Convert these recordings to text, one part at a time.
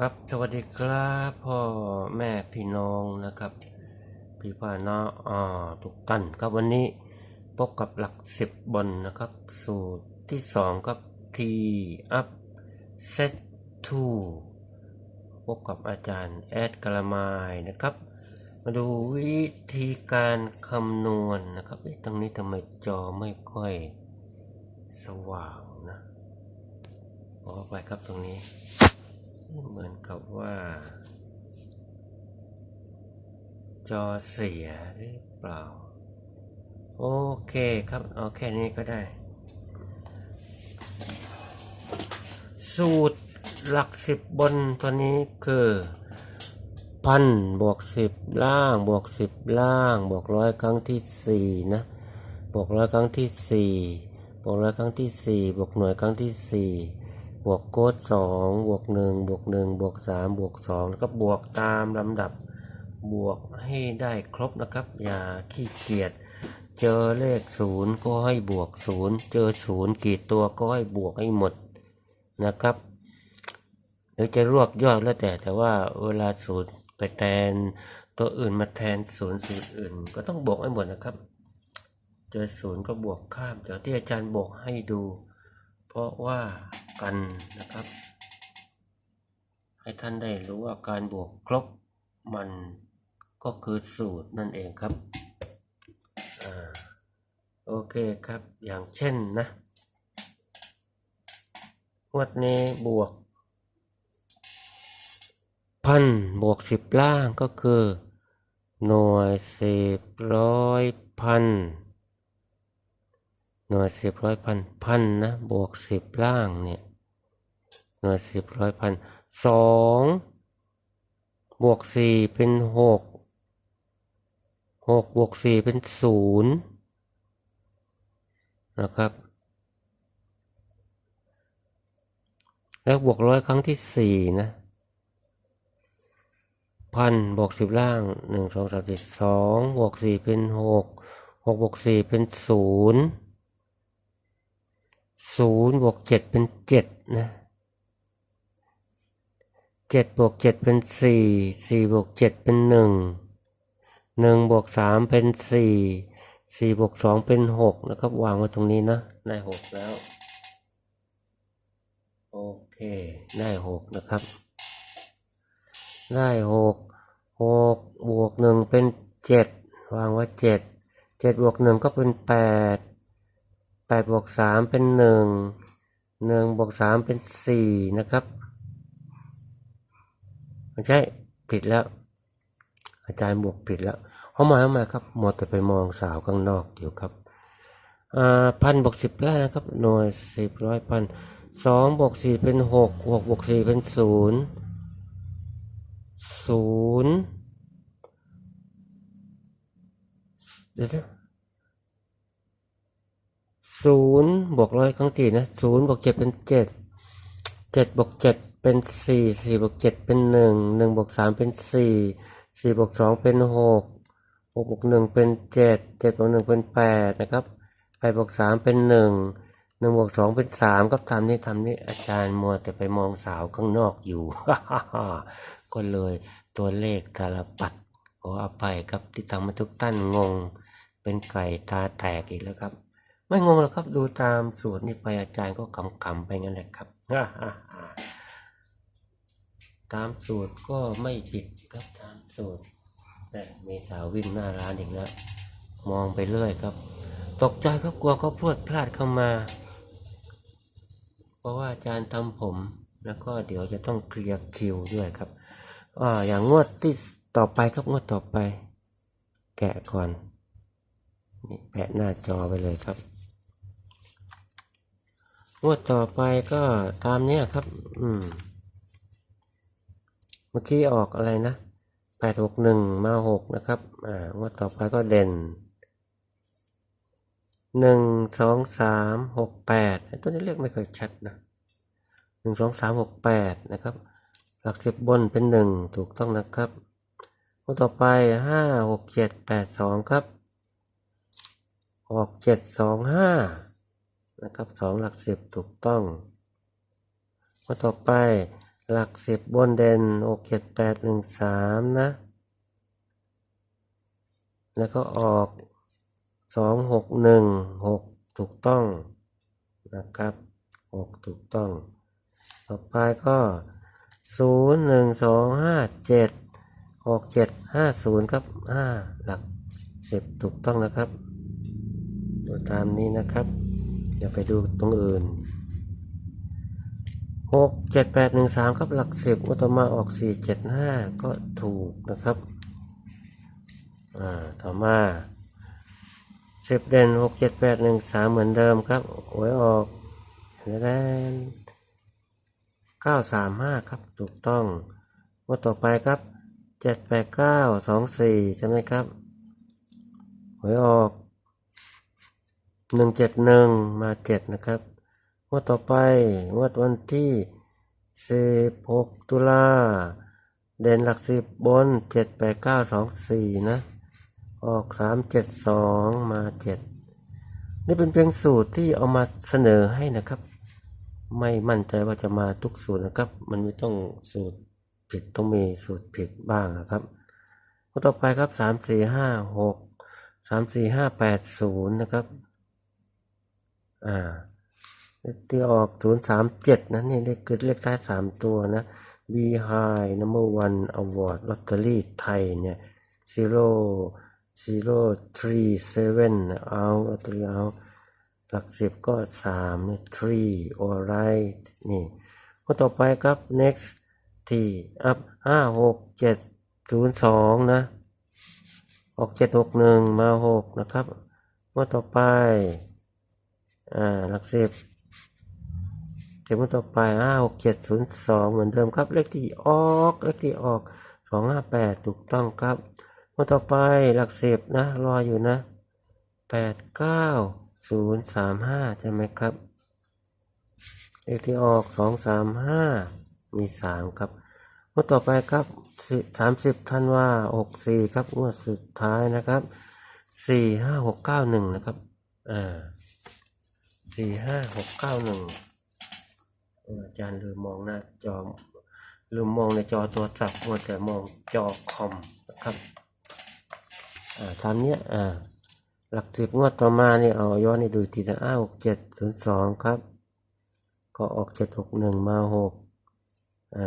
ครับสวัสดีครับพ่อแม่พี่น้องนะครับ พี่ป้าน้าอ่าทุกท่านครับวันนี้พบกับหลักสิบบนนะครับ สูตรที่สองครับ T up set to พบกับอาจารย์แอดกละมายนะครับ มาดูวิธีการคำนวณนะครับเอ๊ะตรงนี้ทำไมจอไม่ค่อยสว่างนะขอไปครับตรงนี้ เหมือนกับว่า จอเสียหรือเปล่า โอเคครับ เอาแค่นี้ก็ได้ สูตรหลักสิบบนตัวนี้คือพันบวกสิบล่างบวกสิบล่างบวกร้อยครั้งที่สี่นะบวกร้อยครั้งที่สี่บวกร้อยครั้งที่สี่บวกหน่วยครั้งที่สี่ บวกโค้ดสองบวกหนึ่งบวกหนึ่งบวกสามบวกสองแล้วก็บวกตามลำดับบวกให้ได้ครบนะครับ อย่าขี้เกียจเจอเลขศูนย์ก็ให้บวกศูนย์เจอศูนย์กี่ตัวก็ให้บวกให้หมดนะครับหรือจะรวบยอดแล้วแต่แต่ว่าเวลาศูนย์ไปแทนตัวอื่นมาแทนศูนย์ศูนย์อื่น ก็ต้องบวกให้หมดนะครับ เจอศูนย์ก็บวกข้ามเดี๋ยวที่อาจารย์บอกให้ดู เพราะว่า กันนะครับ ให้ท่านได้รู้ว่าการบวกครบมันก็คือสูตรนั่นเองครับอโอเคครับอย่างเช่นนะงวดนี้บวกพันบวกสิบล่างก็คือ หน่วยสิบร้อยพัน หน่วยสิบร้อยพันพันนะบวกสิบล่างเนี่ยหน่วยสิบร้อยพันสองบวกสี่เป็นหกหกบวกสี่เป็นศูนย์นะครับ แล้วบวกร้อยครั้งที่สี่นะพันบวกสิบล่างหนึ่งสองสามสี่สองบวกสี่เป็นหกหกบวกสี่เป็นศูนย์ ศูนย์บวกเจ็ดเป็นเจ็ดนะเจ็ดบวกเจ็ดเป็นสี่สี่บวกเจ็ดเป็นหนึ่งหนึ่งบวกสามเป็นสี่สี่บวกสองเป็นหกนะครับ วางไว้ตรงนี้นะได้หกแล้ว โอเค ได้หกนะครับ ได้หกหกบวกหนึ่งเป็นเจ็ดวางไว้เจ็ดเจ็ดบวกหนึ่งก็เป็นแปด แปดบวกสามเป็นหนึ่งหนึ่งบวกสามเป็นสี่นะครับไม่ใช่ผิดแล้ว อาจารย์บวกผิดแล้วเข้ามาเข้ามาครับมัวแต่ไปมองสาวข้างนอกอยู่ครับพันบวกสิบได้นะครับ หน่วยสิบร้อยพันสองบวกสี่เป็นหกหกบวกสี่เป็นศูนย์ศูนย์เดี๋ยวนะ ศูนย์บวกร้อยครั้งที่นะศูนย์บวกเจ็ดเป็นเจ็ดเจ็ดบวกเจ็ดเป็นสี่สี่บวกเจ็ดเป็นหนึ่งหนึ่งบวกสามเป็นสี่สี่บวกสองเป็นหกหกบวกหนึ่งเป็นเจ็ดเจ็ดบวกหนึ่งเป็นแปดนะครับแปดบวกสามเป็นหนึ่งหนึ่งบวกสองเป็นสามก็ทำนี่ทำนี่อาจารย์มัวแต่ไปมองสาวข้างนอกอยู่ ก็เลยตัวเลขตาลปัดขออภัยครับที่ทำให้ทุกท่านงง เป็นไก่ตาแตกอีกแล้วครับ ไม่งงหรอกครับ ดูตามสูตรนี่ไปอาจารย์ก็ขำๆไปงั้นแหละครับตามสูตรก็ไม่ผิดครับตามสูตรแต่มีสาววิ่งหน้าร้านอีกแล้วมองไปเรื่อยครับ ตกใจครับกลัวเขาพรวดพลาดเข้ามา เพราะว่าอาจารย์ทำผมแล้วก็เดี๋ยวจะต้องเคลียร์คิวด้วยครับอ่าอย่างงวดที่ต่อไปครับงวดต่อไป แกะก่อนนี่แปะหน้าจอไปเลยครับ งวดต่อไปก็ตามเนี้ยครับ อืม เมื่อกี้ออกอะไรนะแปดหกหนึ่งมาหกนะครับ อ่างวดต่อไปก็เด่นหนึ่งสองสามหกแปดตัวนี้เลขไม่เคยชัดนะหนึ่งสองสามหกแปดนะครับ หลักสิบบนเป็นหนึ่งถูกต้องนะครับงวดต่อไปห้าหกเจ็ดแปดสองครับออกเจ็ดสองห้า นะครับสองหลักสิบถูกต้องงวดต่อไปหลักสิบบนเด่นหกเจ็ดแปดหนึ่งสามนะ แล้วก็ออกสองหกหนึ่งหกถูกต้องนะครับหกถูกต้อง ต่อไปก็ศูนย์หนึ่งสองห้าเจ็ดหกเจ็ดห้าศูนย์ครับห้าหลักสิบถูกต้องนะครับดูตามนี้นะครับ อย่าไปดูตรงอื่นหกเจ็ดแปดหนึ่งสามครับหลักสิบอุตมาออกสี่เจ็ดห้าก็ถูกนะครับอ่าต่อมาสิบเด่นหกเจ็ดแปดหนึ่งสามเหมือนเดิมครับหวยออกแล้วเก้าสามห้าครับถูกต้องงว่าต่อไปครับเจ็ดแปดเก้าสองสี่ใช่ไหมครับหวยออก หนึ่งเจ็ดหนึ่งมาเจ็ดนะครับงว่าต่อไปงวดวันที่สิบหกตุลาเด่นหลักสิบบนเจ็ดแปดเก้าสองสี่นะ ออกสามเจ็ดสองมาเจ็ดนี่เป็นเพียงสูตรที่เอามาเสนอให้นะครับ ไม่มั่นใจว่าจะมาทุกสูตรนะครับ มันไม่ต้องสูตรผิดต้องมีสูตรผิดบ้างนะครับข้อต่อไปครับสามสี่ห้าหกสามสี่ห้าแปดศูนย์นะครับ อ่าที่ออกศูนย์สามเจ็ดนะนี่เลขคือเลขท้ายสามตัวนะ B High Number One Award Lottery ไทยเนี่ย zero zero three seven เอาลอตเตอรี่เอาหลักสิบก็สามเนี่ย three alright นี่ข้อต่อไปครับ next t up ห้าหกเจ็ดศูนย์สองนะออกเจ็ดหกหนึ่งมาหกนะครับข้อต่อไป อ่าหลักสิบเจ็ดข้อต่อไปห้าหกเจ็ดศูนย์สองเหมือนเดิมครับ เลขที่ออกเลขที่ออกสองห้าแปดถูกต้องครับข้อต่อไปหลักสิบนะ รออยู่นะแปดเก้าศูนย์สามห้าใช่ไหมครับ เลขที่ออกสองสามห้ามีสามครับงวดต่อไปครับสามสิบธันวาหกสี่ครับงวดสุดท้ายนะครับสี่ห้าหกเก้าหนึ่งนะครับ อ่า สี่ห้าหกเก้าหนึ่งอาจารย์ลืมมองหน้าจอลืมมองในจอโทรศัพท์มัวแต่มองจอคอมนะครับอ่าตามเนี้ยอ่าหลักสิบงวดต่อมาเนี่ยเอาย้อนให้ดูทีนะอ้าหกเจ็ดศูนย์สองครับ ก็ออกเจ็ดหกหนึ่งมาหกอ่า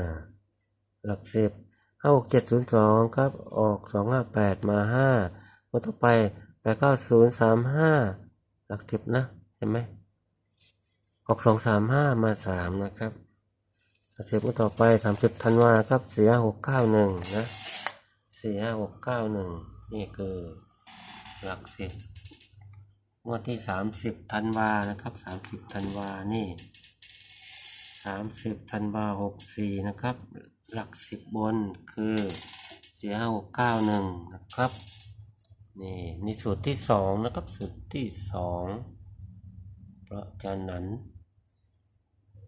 หลักสิบห้าหกเจ็ดศูนย์สองครับออกสองห้าแปดมาห้าวันต่อไปแปดเก้าศูนย์สามห้าหลักสิบนะเห็นไหม ออกสองสามห้ามาสามนะครับหลักสิบวันต่อไปสามสิบธันวาครับสี่ห้าหกเก้าหนึ่งนะสี่ห้าหกเก้าหนึ่งนี่คือหลักสิบงวดที่สามสิบธันวานะครับสามสิบธันวานี่สามสิบธันวาหกสี่นะครับ หลักสิบบนคือสี่ห้าหกเก้าหนึ่งนะครับนี่นี่สูตรที่สองนะครับสูตรที่สองเพราะฉะนั้น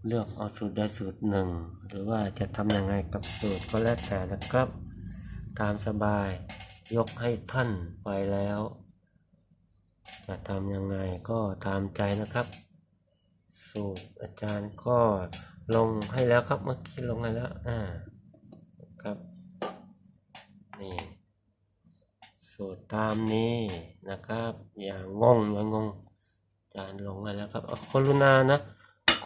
เลือกเอาสูตรใดสูตรหนึ่ง หรือว่าจะทำยังไงกับสูตรก็แล้วแต่นะครับ ตามสบายยกให้ท่านไปแล้ว จะทำยังไงก็ตามใจนะครับ สูตรอาจารย์ก็ลงให้แล้วครับเมื่อกี้ลงให้แล้วอ่าครับนี่สูตรตามนี้นะครับ อย่างงงอย่างงงอาจารย์ลงให้แล้วครับเอากรุณานะ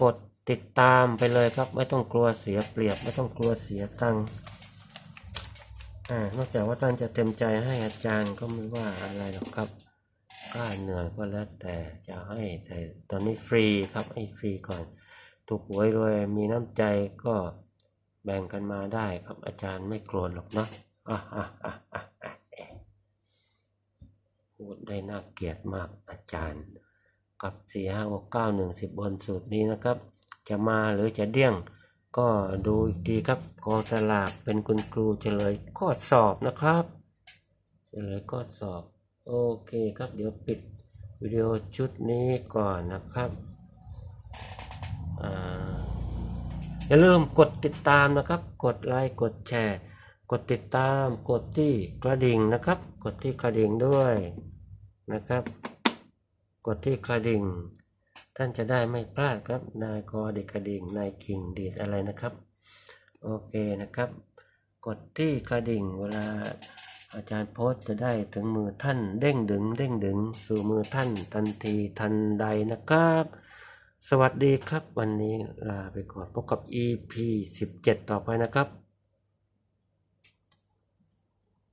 กด ติดตามไปเลยครับ ไม่ต้องกลัวเสียเปรียบ ไม่ต้องกลัวเสียตังค์อ่านอกจากว่าท่านจะเต็มใจให้อาจารย์ก็ไม่ว่าอะไรหรอกครับก็เหนื่อยก็แล้วแต่จะให้แต่ตอนนี้ฟรีครับให้ฟรีก่อน ถูกหวยรวยมีน้ำใจก็แบ่งกันมาได้ครับอาจารย์ไม่โกรธหรอกเนาะอะอะอะอะอะเอ๊ะพูดได้น่าเกลียดมากอาจารย์ กับสี่ห้าหกเก้าหนึ่งสิบบนสูตรนี้นะครับ จะมาหรือจะเดี้ยง ก็ดูอีกทีครับกองสลากเป็นคุณครูเฉลยข้อสอบนะครับ เฉลยข้อสอบ โอเคครับ เดี๋ยวปิดวิดีโอชุดนี้ก่อนนะครับอย่าลืมกดติดตามนะครับ กดไลค์กดแชร์ กดติดตามกดที่กระดิ่งนะครับ กดที่กระดิ่งด้วยนะครับ กดที่กระดิ่ง ท่านจะได้ไม่พลาดครับ นายกอเด็กกระดิ่ง นายกิ่งดีดอะไรนะครับ โอเคนะครับ กดที่กระดิ่งเวลาอาจารย์โพสจะได้ถึงมือท่านเด้งดึง เด้งดึง สู่มือท่านทันทีทันใดนะครับ สวัสดีครับวันนี้ลาไปก่อนพบกับ EP 17 ต่อไปนะครับ